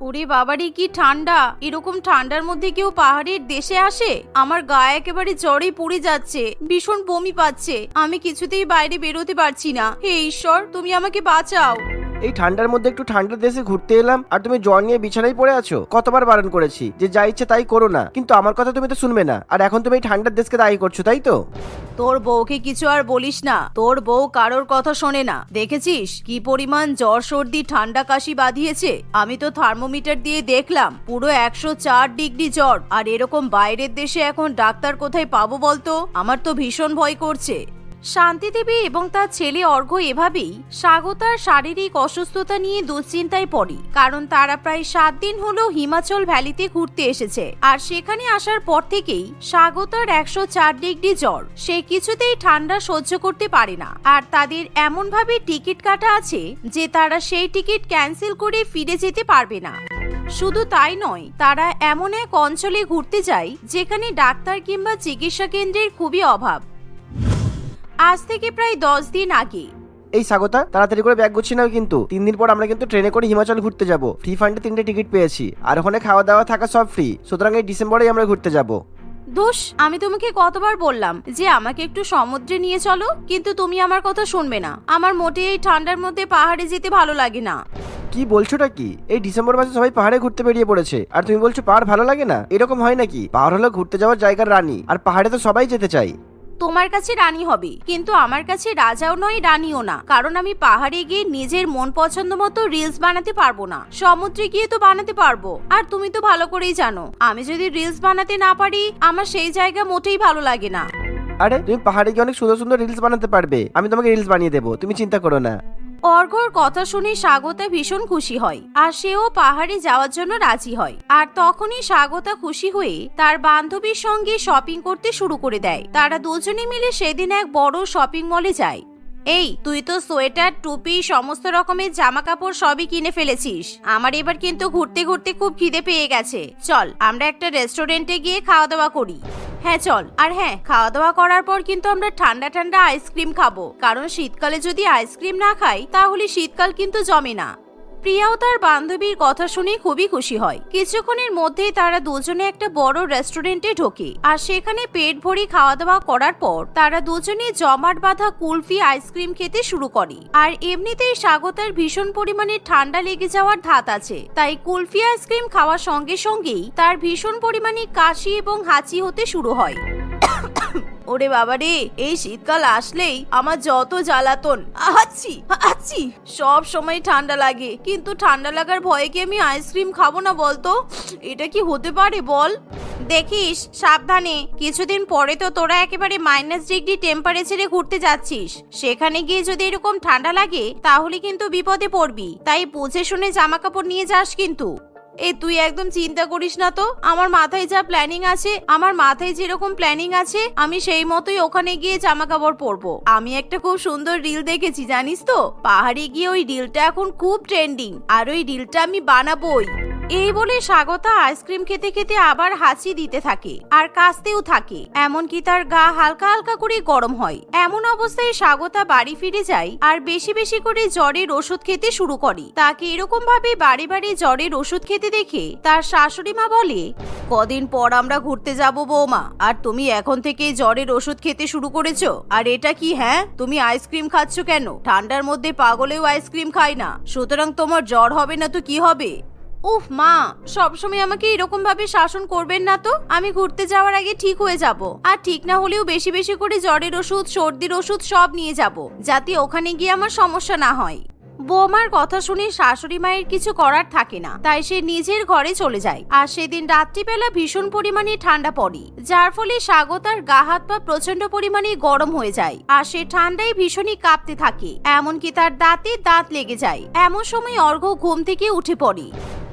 ওরে বাবারি, কি ঠান্ডা। এরকম ঠান্ডার মধ্যে কেউ পাহাড়ের দেশে আসে? আমার গায়ে একেবারে জ্বরে পড়ে যাচ্ছে, ভীষণ বমি পাচ্ছে। আমি কিছুতেই বাইরে বেরোতে পারছি না। হে ঈশ্বর, তুমি আমাকে বাঁচাও। এই ঠান্ডার মধ্যে একটু ঠান্ডার দেশে ঘুরতে এলাম, আর তুমি জ্বর নিয়ে বিছানায় পড়ে আছো। কতবার বারণ করেছি যে যা ইচ্ছে তাই করো না, কিন্তু আমার কথা তুমি তো শুনবে না। আর এখন তুমি এই ঠান্ডার দেশকে দায়ী করছ, তাই তো? তোর বউকে কিছু আর বলিস না। তোর বউ কারোর কথা শোনে না। দেখেছিস কি পরিমাণ জ্বর, সর্দি, ঠান্ডা, কাশি বাঁধিয়েছে? আমি তো থার্মোমিটার দিয়ে দেখলাম, পুরো একশো চার ডিগ্রি জ্বর। আর এরকম বাইরের দেশে এখন ডাক্তার কোথায় পাবো বলতো? আমার তো ভীষণ ভয় করছে। শান্তিদেবী এবং তার ছেলে অর্ঘ্য এভাবেই স্বাগতার শারীরিক অসুস্থতা নিয়ে দুশ্চিন্তায় পড়ে, কারণ তারা প্রায় সাত দিন হলো হিমাচল ভ্যালিতে ঘুরতে এসেছে। আর সেখানে আসার পর থেকেই স্বাগতার একশো চার ডিগ্রি জ্বর। সে কিছুতেই ঠান্ডা সহ্য করতে পারে না। আর তাদের এমনভাবে টিকিট কাটা আছে যে তারা সেই টিকিট ক্যান্সেল করে ফিরে যেতে পারবে না। শুধু তাই নয়, তারা এমন এক অঞ্চলে ঘুরতে যায় যেখানে ডাক্তার কিংবা চিকিৎসা কেন্দ্রের খুবই অভাব। আজ থেকে প্রায় দশ দিন আগে। এই স্বাগতা তাড়াতাড়ি করে ব্যাগ গুছিয়ে নাও কিন্তু। তিন দিন পর আমরা কিন্তু ট্রেনে করে হিমাচল ঘুরতে যাব। ফ্রি ফান্ডে তিনটে টিকিট পেয়েছি। আর ওখানে খাওয়া দাওয়া থাকা সব ফ্রি সুতরাং এই ডিসেম্বরেই আমরা ঘুরতে যাব। দোষ আমি তোমাকে কতবার বললাম যে আমাকে একটু সমুদ্রে নিয়ে চলো কিন্তু তুমি আমার কথা শুনবে না। আমার মোটে এই ঠান্ডার মধ্যে পাহাড়ে যেতে ভালো লাগে না। কি বলছোটা কি? এই ডিসেম্বর মাসে সবাই পাহাড়ে ঘুরতে বেরিয়ে পড়েছে। আর তুমি বলছো পাহাড় ভালো লাগে না? এরকম হয় নাকি? পাহাড় হলো ঘুরতে যাওয়ার জায়গার রানী। আর পাহাড়ে তো সবাই যেতে চাই তোমার কাছে রানী হবে। কিন্তু আমার কাছে রাজাও নয়, রানীও না। কারণ আমি পাহাড়ে গিয়ে নিজের মন পছন্দ মতো রিলস বানাতে পারব না। সমুদ্রে গিয়ে তো বানাতে পারব। আর তুমি তো ভালো করেই জানো। আমি যদি রিলস বানাতে না পারি, আমার সেই জায়গা মোটেই ভালো লাগে না। আরে, তুমি পাহাড়ে গিয়ে অনেক সুন্দর সুন্দর রিলস বানাতে পারবে। আমি তোমাকে রিলস বানিয়ে দেবো। তুমি চিন্তা করো না। অর্ঘর কথা শুনে স্বাগতা ভীষণ খুশি হয়, আর সেও পাহাড়ে যাওয়ার জন্য রাজি হয়। আর তখনই স্বাগতা খুশি হয়ে তার বান্ধবীর সঙ্গে শপিং করতে শুরু করে দেয়। তারা দুজনে মিলে সেদিন এক বড় শপিং মলে যায়। এই, তুই তো সোয়েটার, টুপি, সমস্ত রকমের জামা কাপড় সবই কিনে ফেলেছিস। আমার এবার কিন্তু ঘুরতে ঘুরতে খুব খিদে পেয়ে গেছে। চল, আমরা একটা রেস্টুরেন্টে গিয়ে খাওয়া দাওয়া করি। হ্যাঁ চল। আর হ্যাঁ খাওয়া দাওয়া করার পর কিন্তু আমরা ঠান্ডা ঠান্ডা আইসক্রিম খাব। কারণ শীতকালে যদি আইসক্রিম না খাই, তাহলে শীতকাল কিন্তু জমে না। প্রিয়াও তার বান্ধবীর কথা শুনে খুবই খুশি হয়। কিছুক্ষণের মধ্যেই তারা দুজনে একটা বড় রেস্টুরেন্টে ঢোকে আর সেখানে পেট ভরি খাওয়া দাওয়া করার পর তারা দুজনে জমাট বাঁধা কুলফি আইসক্রিম খেতে শুরু করে। আর এমনিতেই স্বাগতার ভীষণ পরিমাণে ঠান্ডা লেগে যাওয়ার ধাত আছে। তাই কুলফি আইসক্রিম খাওয়ার সঙ্গে সঙ্গেই তার ভীষণ পরিমাণে কাশি এবং হাঁচি হতে শুরু হয়। ওরে বাবা রে এই শীতকাল আসলেই আমার যত জ্বালাতন। আচ্ছি আচ্ছি সব সময় ঠান্ডা লাগে, কিন্তু ঠান্ডা লাগার ভয়ে কি আমি আইসক্রিম খাব না বলতো? এটা কি হতে পারে বল? দেখিস, সাবধানে। কিছুদিন পরে তো তোরা একেবারে মাইনাস ডিগ্রি টেম্পারেচারে ঘুরতে যাচ্ছিস। সেখানে গিয়ে যদি এরকম ঠান্ডা লাগে, তাহলে কিন্তু বিপদে পড়বি। তাই বুঝে শুনে জামা কাপড় নিয়ে যাস কিন্তু। এ, তুই একদম চিন্তা করিস না তো। আমার মাথায় যা প্ল্যানিং আছে, আমার মাথায় যেরকম প্ল্যানিং আছে, আমি সেই মতোই ওখানে গিয়ে জামা কাপড় পরবো। আমি একটা খুব সুন্দর রিল দেখেছি, জানিস তো? পাহাড়ে গিয়ে ওই রিলটা এখন খুব ট্রেন্ডিং আর ওই রিলটা আমি বানাবোই। এই বলে স্বাগতা আইসক্রিম খেতে খেতে আবার হাঁচি দিতে থাকে, আর কাশতেও থাকে। এমনকি তার গা হালকা হালকা করে গরম হয়। এমন অবস্থায় স্বাগতা বাড়ি ফিরে যায় আর বেশি বেশি করে জ্বরের ওষুধ খেতে শুরু করে। তাকে এরকম ভাবে বাড়ি বাড়ি জ্বরের ওষুধ খেতে দেখে তার শাশুড়ি মা বলে, কদিন পর আমরা ঘুরতে যাব বৌমা, আর তুমি এখন থেকে জ্বরের ওষুধ খেতে শুরু করেছ। আর এটা কি হ্যাঁ? তুমি আইসক্রিম খাচ্ছ কেন? ঠান্ডার মধ্যে পাগলেও আইসক্রিম খায় না। সুতরাং তোমার জ্বর হবে না তো কি হবে? উফ, মা, সবসময় আমাকে এরকম ভাবে শাসন করবেন না তো? আমি ঘুরতে যাওয়ার আগে ঠিক হয়ে যাব। আর ঠিক না হলেও বেশি বেশি করে জ্বরের ওষুধ, সর্দির ওষুধ সব নিয়ে যাব, যাতে ওখানে গিয়ে আমার সমস্যা না হয়। বৌমার কথা শুনে শাশুড়ি মায়ের কিছু করার থাকে না, তাই সে নিজের ঘরে চলে যায়। আর সেদিন রাত্রিবেলা ভীষণ পরিমাণে ঠান্ডা পড়ে, যার ফলে স্বাগতার গা হাত পা প্রচণ্ড পরিমাণে গরম হয়ে যায়, আর সে ঠান্ডায় ভীষণই কাঁপতে থাকে, এমনকি তার দাঁতে দাঁত লেগে যায়। এমন সময় অর্ঘ্য ঘুম থেকে উঠে পড়ে।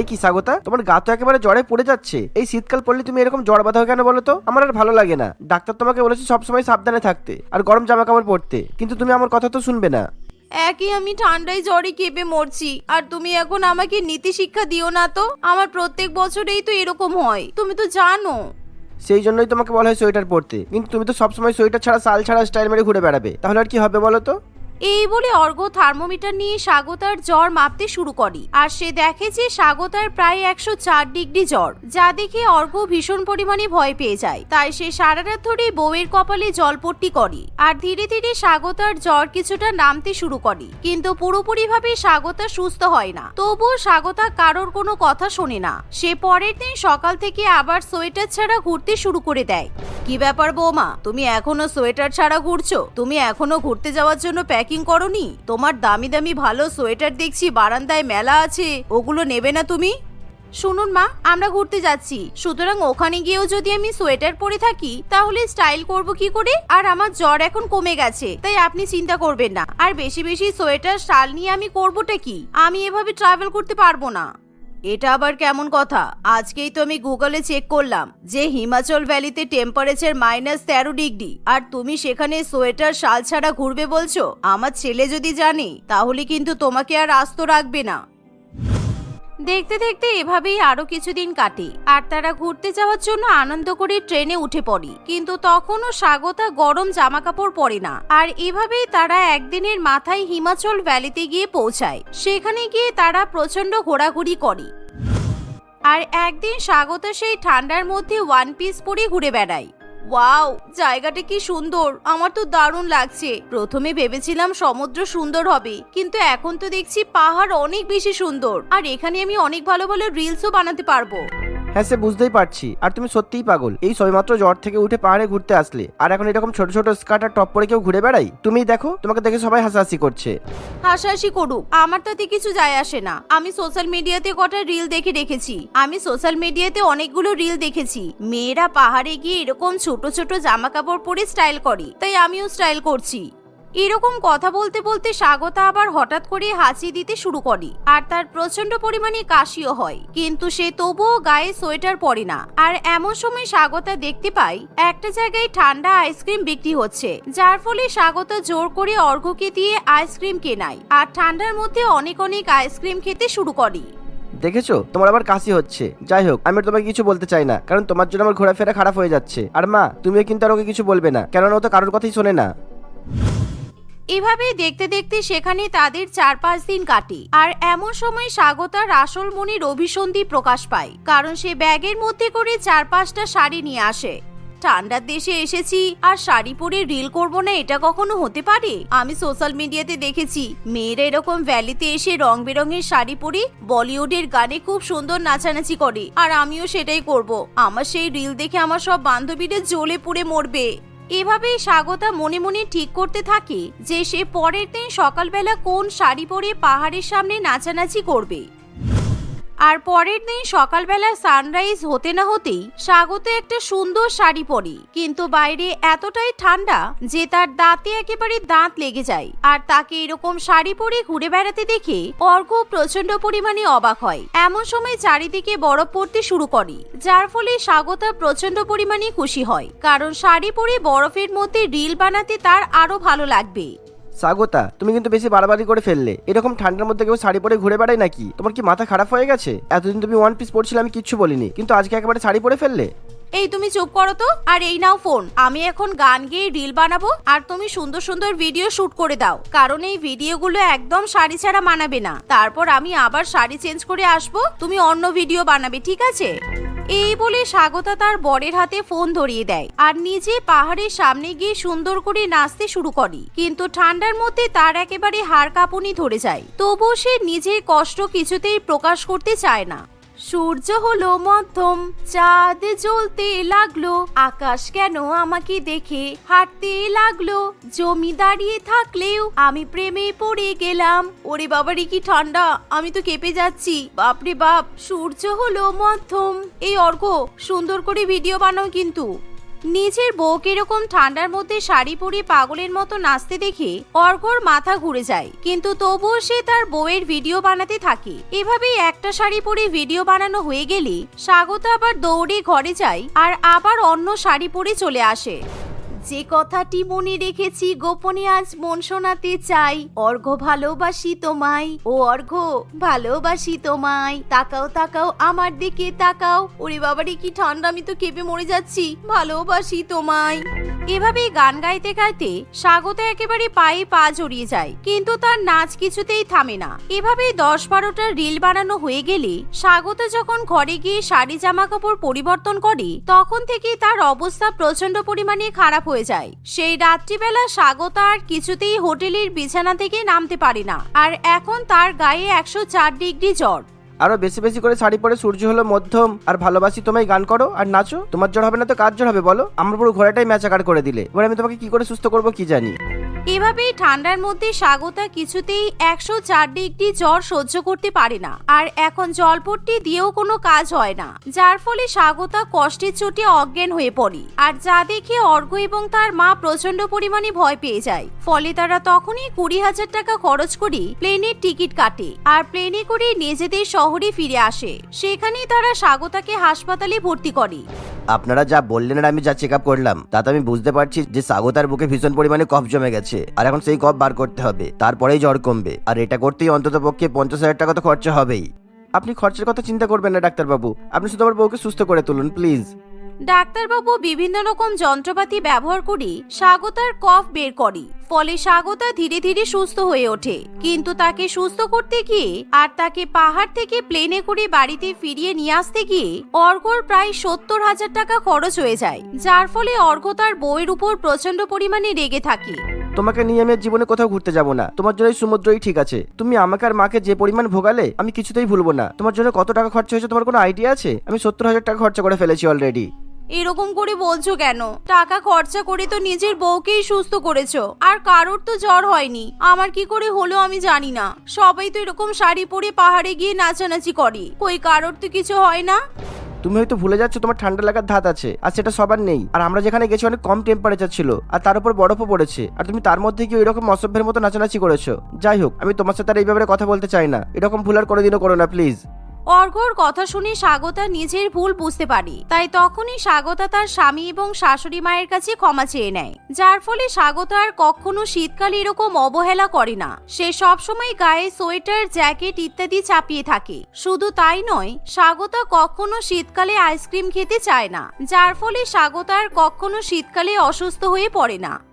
এ কি স্বাগতা? তোমার গা তো একেবারে জ্বরে পড়ে যাচ্ছে। এই শীতকাল পড়লে তুমি এরকম জ্বর বাঁধা কেন বলো তো? আমার আর ভালো লাগে না। ডাক্তার তোমাকে বলেছে সবসময় সাবধানে থাকতে, আর গরম জামা কাপড় পরতে। কিন্তু তুমি আমার কথা তো শুনবে না। একই আমি ঠান্ডায় জ্বরে কেঁপে মরছি। আর তুমি এখন আমাকে নীতি শিক্ষা দিও না তো? আমার প্রত্যেক বছরেই তো এরকম হয়। তুমি তো জানো। সেই জন্যই তোমাকে বলা হয় সোয়েটার পরতে। কিন্তু তুমি তো সবসময় সোয়েটার ছাড়া, সাল ছাড়া, স্টাইল মেরে ঘুরে বেড়াবে। তাহলে আর কি হবে বলো তো? এই বলে অর্ঘ থার্মোমিটার নিয়ে স্বাগতার জ্বর মাপতে শুরু করে। আর সে দেখে যে স্বাগতার প্রায় একশো চার ডিগ্রি জ্বর, যা দেখে অর্ঘ ভীষণ পরিমাণে ভয় পেয়ে যায়। তাই সে সারা রাত ধরে বউয়ের কপালে জলপট্টি করে আর ধীরে ধীরে স্বাগতার জ্বর কিছুটা নামতে শুরু করে। কিন্তু পুরোপুরিভাবে স্বাগতা সুস্থ হয় না। তবুও স্বাগতা কারোর কোনো কথা শোনে না। সে পরের দিন সকাল থেকে আবার সোয়েটার ছাড়া ঘুরতে শুরু করে দেয়। কি ব্যাপার বৌমা, তুমি এখনও সোয়েটার ছাড়া ঘুরছো? তুমি এখনও ঘুরতে যাওয়ার জন্য প্যাকিং করনি? তোমার দামি দামি ভালো সোয়েটার দেখছি, বারান্দায় মেলা আছে, ওগুলো নেবে না তুমি? শুনুন মা, আমরা ঘুরতে যাচ্ছি। সুতরাং ওখানে গিয়েও যদি আমি সোয়েটার পরে থাকি, তাহলে স্টাইল করব কি করে? আর আমার জ্বর এখন কমে গেছে, তাই আপনি চিন্তা করবেন না। আর বেশি বেশি সোয়েটার, শাল নিয়ে আমি করবোটা কি? আমি এভাবে ট্রাভেল করতে পারব না। এটা আবার কেমন কথা? আজকেই তো আমি গুগলে চেক করলাম যে হিমাচল ভ্যালিতে টেম্পারেচার মাইনাস তেরো ডিগ্রি আর তুমি সেখানে সোয়েটার শাল ছাড়া ঘুরবে বলছো? আমার ছেলে যদি জানে, তাহলে কিন্তু তোমাকে আর আস্ত রাখবে না। দেখতে দেখতে এভাবেই আরও কিছুদিন কাটে, আর তারা ঘুরতে যাওয়ার জন্য আনন্দ করে ট্রেনে উঠে পড়ে। কিন্তু তখনও স্বাগতা গরম জামা কাপড় পরে না, আর এভাবেই তারা একদিনের মাথায় হিমাচল ভ্যালিতে গিয়ে পৌঁছায়। সেখানে গিয়ে তারা প্রচণ্ড ঘোরাঘুরি করে। আর একদিন স্বাগতা সেই ঠান্ডার মধ্যে ওয়ান পিস পরে ঘুরে বেড়ায়। ওয়াও, জায়গাটা কি সুন্দর। আমার তো দারুণ লাগছে। প্রথমে ভেবেছিলাম সমুদ্র সুন্দর হবে, কিন্তু এখন তো দেখছি পাহাড় অনেক বেশি সুন্দর। আর এখানে আমি অনেক ভালো ভালো রিলসও বানাতে পারব। হ্যাঁ সে বুঝতেই পারছি। আর তুমি সত্যিই পাগল। এই সবেমাত্র জ্বর থেকে উঠে পাহাড়ে ঘুরতে আসলে। আর এখন এরকম ছোট ছোট স্কার্ট আর টপ পরে কেউ ঘুরে বেড়াই তুমি দেখো, তোমাকে দেখে সবাই হাসাহাসি করছে। হাসাহাসি করুক। আমার তাতে কিছু যায় আসে না। আমি সোশ্যাল মিডিয়াতে কটা রিল দেখে রেখেছি। আমি সোশ্যাল মিডিয়াতে অনেকগুলো রিল দেখেছি। মেয়েরা পাহাড়ে গিয়ে এরকম ছোট ছোট জামা কাপড় পরে স্টাইল করে। তাই আমিও স্টাইল করছি। এরকম কথা বলতে বলতে স্বাগতা আবার হঠাৎ করে হাঁচি দিতে শুরু করে। আর তার প্রচণ্ড পরিমাণে কাশিও হয়। কিন্তু সে তবুও গায়ে সোয়েটার পরে না। আর এমন সময় স্বাগতা দেখতে পায় একটা জায়গায় ঠান্ডা আইসক্রিম বিক্রি হচ্ছে। যার ফলে স্বাগতা জোর করে অর্ঘ্যকে দিয়ে আইসক্রিম কেনায়। আর ঠান্ডার মধ্যে অনেক অনেক আইসক্রিম খেতে শুরু করে। দেখেছ? তোমার আবার কাশি হচ্ছে। যাই হোক, আমি তোমাকে কিছু বলতে চাই না। কারণ তোমার জন্য আমার ঘোরাফেরা খারাপ হয়ে যাচ্ছে। আর মা, তুমিও কিন্তু আর ওকে কিছু বলবে না। কেননা ও তো কারোর কথাই শোনে না। এভাবেই দেখতে দেখতে সেখানে তাদের চার পাঁচ দিন কাটে। আর এমন সময় স্বাগতার আসল মনির অভিসন্ধি প্রকাশ পায়, কারণ সে ব্যাগের মধ্যে করে চার পাঁচটা শাড়ি নিয়ে আসে। ঠান্ডার দেশে এসেছি, আর শাড়ি পরে রিল করব না এটা কখনো হতে পারে? আমি সোশ্যাল মিডিয়াতে দেখেছি, মেয়েরা এরকম ভ্যালিতে এসে রং বেরঙের শাড়ি পরে বলিউডের গানে খুব সুন্দর নাচানাচি করে, আর আমিও সেটাই করব। আমার সেই রিল দেখে আমার সব বান্ধবীরা জ্বলে পুড়ে মরবে। এভাবেই স্বাগতা মনে মনে ঠিক করতে থাকে যে সে পরের দিন সকালবেলা কোন শাড়ি পরে পাহাড়ের সামনে নাচানাচি করবে। আর পরের দিন সকালবেলা সানরাইজ হতে না হতেই স্বাগত একটা সুন্দর শাড়ি পরে। কিন্তু বাইরে এতটাই ঠান্ডা যে তার দাঁতে একেবারে দাঁত লেগে যায়। আর তাকে এরকম শাড়ি পরে ঘুরে বেড়াতে দেখে অর্ঘ প্রচণ্ড পরিমাণে অবাক হয়। এমন সময় চারিদিকে বরফ পড়তে শুরু করে, যার ফলে স্বাগতা প্রচণ্ড পরিমাণে খুশি হয়। কারণ শাড়ি পরে বরফের মধ্যে রিল বানাতে তার আরও ভালো লাগবে। স্বাগতা তুমি কিন্তু বেশি বাড়াবাড়ি করে ফেললে। এরকম ঠান্ডার মধ্যে কেউ শাড়ি পরে ঘুরে বেড়ায় নাকি? তোমার কি মাথা খারাপ হয়ে গেছে? এতদিন তুমি ওয়ান পিস পড়ছিলে, আমি কিচ্ছু বলিনি। কিন্তু আজকে একেবারে শাড়ি পরে ফেললে? এই তুমি চুপ করো তো। আর এই নাও ফোন। আমি এখন গান গেয়ে রিল বানাবো আর তুমি সুন্দর সুন্দর ভিডিও শুট করে দাও। কারণ এই ভিডিওগুলো একদম শাড়ি ছাড়া মানাবে না। তারপর আমি আবার শাড়ি চেঞ্জ করে আসব। তুমি অন্য ভিডিও বানাবে, ঠিক আছে? এই বলে স্বাগতা তার বরের হাতে ফোন ধরিয়ে দেয়। আর নিজে পাহাড়ের সামনে গিয়ে সুন্দর করে নাচতে শুরু করে। কিন্তু ঠান্ডার মধ্যে তার একেবারে হাড় কাঁপুনি ধরে যায়। তবুও সে নিজের কষ্ট কিছুতেই প্রকাশ করতে চায় না। সূর্য হলো মধ্যম, চাঁদ জ্বলতে লাগল, আকাশ কেন আমাকে দেখে হাঁটতে লাগল, জমি দাঁড়িয়ে থাকলেও আমি প্রেমে পড়ে গেলাম। ওরে বাবারে কি ঠান্ডা, আমি তো কেঁপে যাচ্ছি। বাপরে বাপ, সূর্য হলো মধ্যম। এই অর্ঘ সুন্দর করে ভিডিও বানাও কিন্তু। নিজের বউকে এরকম ঠান্ডার মধ্যে শাড়ি পরে পাগলের মতো নাচতে দেখে অর্ঘর মাথা ঘুরে যায়। কিন্তু তবুও সে তার বউয়ের ভিডিও বানাতে থাকে। এভাবেই একটা শাড়ি পরে ভিডিও বানানো হয়ে গেলে স্বাগত আবার দৌড়ে ঘরে যায় আর আবার অন্য শাড়ি পরে চলে আসে। যে কথাটি মনে রেখেছি গোপনে আজ মন শোনাতে চাই। অর্ঘ ভালোবাসি তোমায়, ও অর্ঘ ভালোবাসি তোমায়। তাকাও তাকাও, আমার দিকে তাকাও। ওরে বাবারে, কি ঠান্ডা, আমি তো কেঁপে মরে যাচ্ছি। ভালোবাসি তোমায়। এভাবেই গান গাইতে গাইতে স্বাগত একেবারে পায়ে পা জড়িয়ে যায়। কিন্তু তার নাচ কিছুতেই থামে না। এভাবে দশ বারোটা রিল বানানো হয়ে গেলে স্বাগত যখন ঘরে গিয়ে শাড়ি জামা কাপড় পরিবর্তন করে, তখন থেকেই তার অবস্থা প্রচণ্ড পরিমাণে খারাপ হয়ে যায়। সেই রাত্রিবেলা স্বাগত আর কিছুতেই হোটেলের বিছানা থেকে নামতে পারে না। আর এখন তার গায়ে একশো চার ডিগ্রি জ্বর। আরও বেশি বেশি করে শাড়ি পরে সূর্য হলো মধ্যম, আর ভালোবাসি তোমায়, গান করো আর নাচো। তোমার জ্বর হবে না তো কার জ্বর হবে বলো? আমার পুরো ঘোড়াটাই ম্যাচাকার করে দিলে। এবার আমি তোমাকে কি করে সুস্থ করব কি জানি। এভাবেই ঠান্ডার মধ্যে স্বাগতা কিছুতেই একশো চার ডিগ্রি জ্বর সহ্য করতে পারে না। আর এখন জলপট্টি দিয়েও কোনো কাজ হয় না। যার ফলে স্বাগতা কষ্টের চোটে অজ্ঞান হয়ে পড়ে। আর যা দেখে অর্ঘ এবং তার মা প্রচণ্ড পরিমাণে ভয় পেয়ে যায়। ফলে তারা তখনই কুড়ি হাজার টাকা খরচ করে প্লেনের টিকিট কাটে। আর প্লেনে করে নিজেদের শহরে ফিরে আসে। সেখানেই তারা স্বাগতাকে হাসপাতালে ভর্তি করে। আপনারা যা বললেন আর আমি যা চেক আপ করলাম, তাতে আমি বুঝতে পারছি যে স্বাগতার বুকে ভীষণ পরিমাণে কফ জমে গেছে। আর এখন সেই কফ বার করতে হবে, তারপরেই জ্বর কমবে। আর এটা করতেই অন্তত পক্ষে পঞ্চাশ হাজার টাকা তো খরচা হবেই। আপনি খরচের কথা চিন্তা করবেন না, ডাক্তারবাবু। আপনি শুধু আমার বউকে সুস্থ করে তুলুন প্লিজ ডাক্তারবাবু বিভিন্ন রকম যন্ত্রপাতি ব্যবহার করে, স্বাগতার কফ বের করে। ফলে স্বাগতা ধীরে ধীরে সুস্থ হয়ে ওঠে। কিন্তু তাকে সুস্থ করতে গিয়ে আর তাকে পাহাড় থেকে প্লেনে করে বাড়িতে ফিরিয়ে নিয়ে আসতে গিয়ে অর্ঘর প্রায় সত্তর হাজার টাকা খরচ হয়ে যায়। যার ফলে অর্ঘ তার বইয়ের উপর প্রচণ্ড পরিমাণে রেগে থাকে। তোমাকে নিয়ে আমি জীবনে কোথাও ঘুরতে যাব না। তোমার জন্য সমুদ্রই ঠিক আছে। তুমি আমাকে আর মাকে যে পরিমাণ ভোগালে, আমি কিছুতেই ভুলবো না। তোমার জন্য কত টাকা খরচা হয়েছে তোমার কোনো আইডিয়া আছে? আমি সত্তর হাজার টাকা খরচা করে ফেলেছি অলরেডি এরকম করে বলছো কেন? টাকা খরচা করে তো নিজের বউকেই সুস্থ করেছ। আর কারোর তো জ্বর হয়নি। আমার কি করে হলো আমি জানি না। সবাই তো এরকম শাড়ি পরে পাহাড়ে গিয়ে নাচানাচি করে। কই কারোর তো কিছু হয় না? তুমি হয়তো ভুলে যাচ্ছ, তোমার ঠান্ডা লাগার ধাত আছে। আর সেটা সবার নেই। আর আমরা যেখানে গেছি অনেক কম টেম্পারেচার ছিল। আর তার উপর বরফও পড়েছে। আর তুমি তার মধ্যে কি এরকম অসভ্যের মতো নাচানাচি করেছ। যাই হোক, আমি তোমার সাথে আর এই ব্যাপারে কথা বলতে চাই না। এরকম ভুল আর কোনোদিনও করো না প্লিজ অর্ঘর কথা শুনে স্বাগতা নিজের ভুল বুঝতে পারে। তাই তখনই স্বাগতা তার স্বামী এবং শাশুড়ি মায়ের কাছে ক্ষমা চেয়ে নেয়। যার ফলে স্বাগতা আর কখনো শীতকালে এরকম অবহেলা করে না। সে সবসময় গায়ে সোয়েটার, জ্যাকেট ইত্যাদি চাপিয়ে থাকে। শুধু তাই নয়, স্বাগতা কখনো শীতকালে আইসক্রিম খেতে চায় না। যার ফলে স্বাগতা আর কখনো শীতকালে অসুস্থ হয়ে পড়ে না।